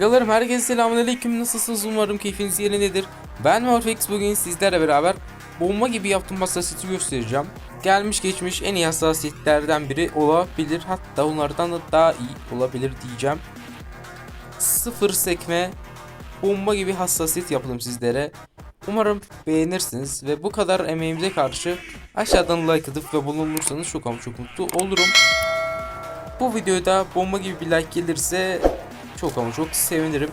Agalarım herkese selamünaleyküm nasılsınız umarım keyfiniz yerindedir. Ben Morfix bugün sizlerle beraber bomba gibi yaptığım hassasiyeti göstereceğim. Gelmiş geçmiş en iyi hassasiyetlerden biri olabilir hatta onlardan da daha iyi olabilir diyeceğim. Sıfır sekme bomba gibi hassasiyet yapalım sizlere. Umarım beğenirsiniz ve bu kadar emeğimize karşı aşağıdan like atıp ve bulunursanız çok ama çok mutlu olurum. Bu videoda bomba gibi bir like gelirse çok ama çok sevinirim.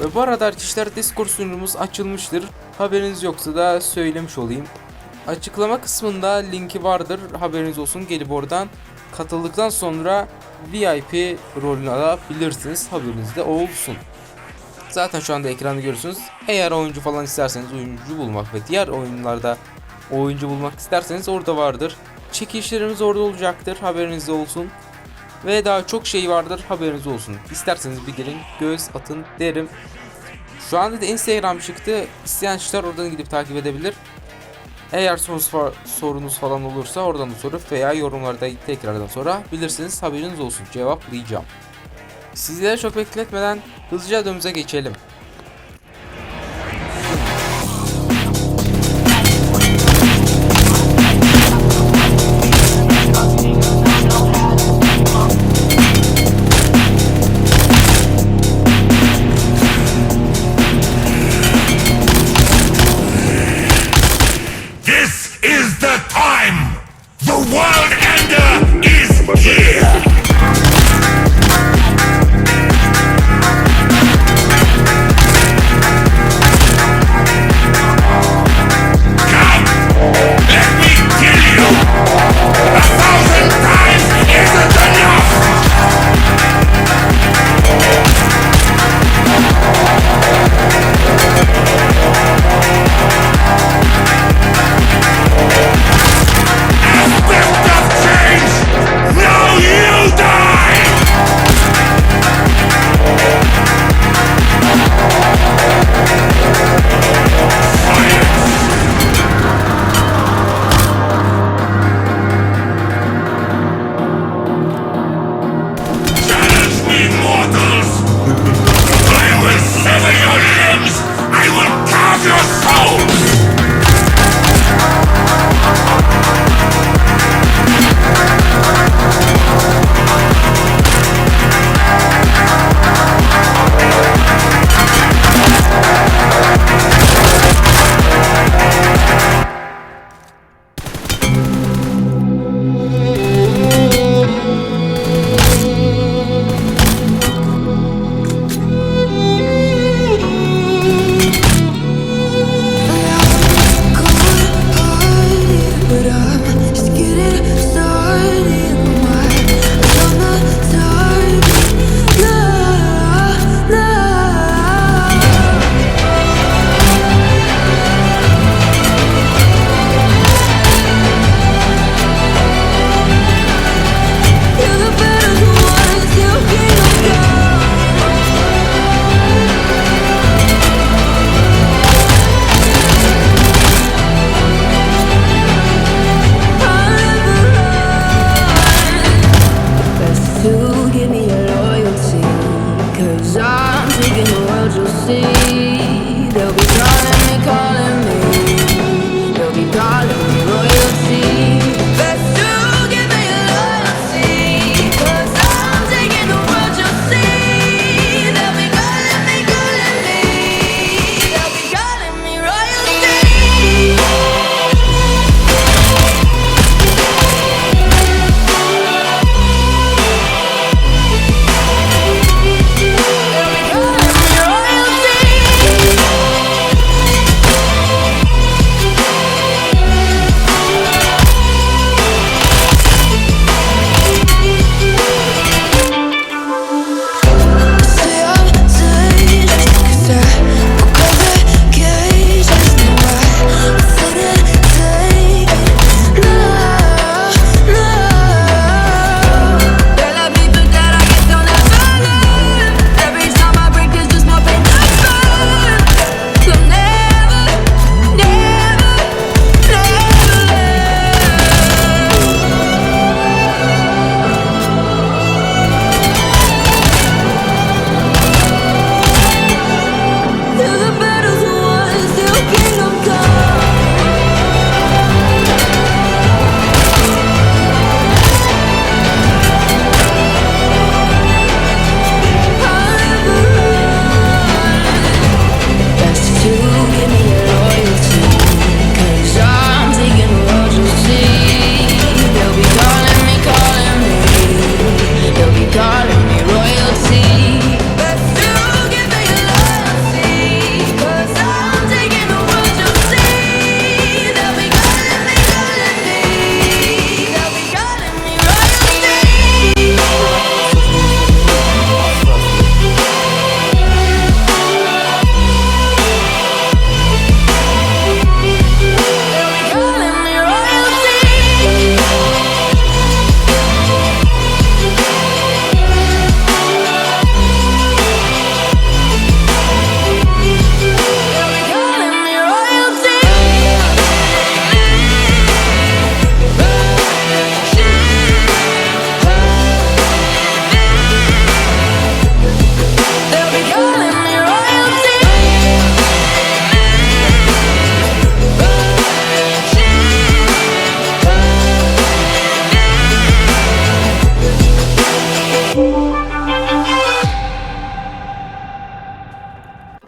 Ve bu arada arkadaşlar Discord sunucumuz açılmıştır. Haberiniz yoksa da söylemiş olayım. Açıklama kısmında linki vardır. Haberiniz olsun. Gelip oradan katıldıktan sonra VIP rolünü alabilirsiniz. Haberiniz de olsun. Zaten şu anda ekranda görüyorsunuz. Eğer oyuncu falan isterseniz oyuncu bulmak ve diğer oyunlarda oyuncu bulmak isterseniz orada vardır. Çekilişlerimiz orada olacaktır. Haberiniz de olsun. Ve daha çok şey vardır haberiniz olsun. İsterseniz bir gelin göz atın derim. Şu anda da Instagram çıktı. İsteyen kişiler oradan gidip takip edebilir. Eğer sorunuz, fa- sorunuz falan olursa oradan da sorup veya yorumlarda tekrardan sonra bilirsiniz haberiniz olsun cevaplayacağım. Sizlere çok bekletmeden hızlıca adımıza geçelim.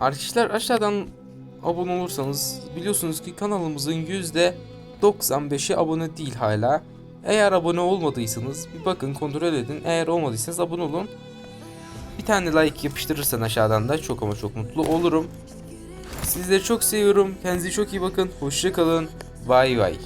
Arkadaşlar aşağıdan abone olursanız biliyorsunuz ki kanalımızın %95'i abone değil hala. Eğer abone olmadıysanız bir bakın kontrol edin. Eğer olmadıysanız abone olun. Bir tane like yapıştırırsan aşağıdan da çok ama çok mutlu olurum. Sizleri çok seviyorum. Kendinize çok iyi bakın. Hoşça kalın. Bay bay.